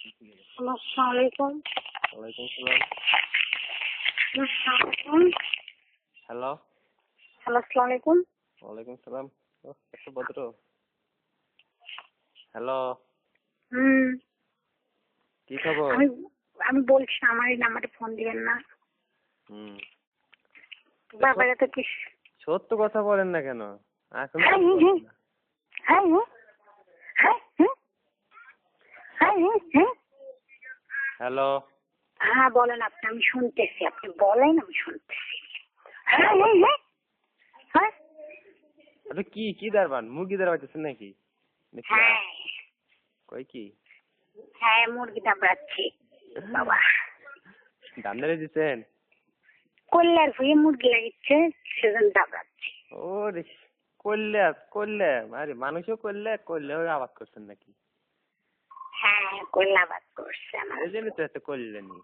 Hello আসসালামু। ওয়ালাইকুম সালাম হ্যালো। হ্যালো আসসালামু ওয়ালাইকুম সালাম ওহ, ভদ্র। হ্যালো। হুম। কি খবর? আমি আমি বলছি আমার এই নাম্বারে ফোন দিবেন না। হুম। তো কি সত্য কথা বলেন না কেন? এখন হ্যাঁ, হুম, হুম। হ্যাঁ হ্যাঁ হ্যাঁ হ্যাঁ হ্যাঁ হ্যাঁ হ্যাঁ হ্যালো। হ্যাঁ বলেন আপনি আমি শুনতেছি আপনি বলেন আমি শুনতেছি। হ্যাঁ হ্যাঁ। আপনি কি কি দারবান মুরগি দাঁড়াইতেছেন নাকি? হ্যাঁ। কই কি? হ্যাঁ মুরগি বাবা। দাম ধরে দিচ্ছেন কল্যার ভুঁয়ে মুরগি লাগিচ্ছে দাবড়াচ্ছি। ওরে করলে করলে আরে মানুষও করলে করলেও আবাদ করছেন নাকি? হ্যাঁ করছে আমার। এই জন্য তো এত করলেনি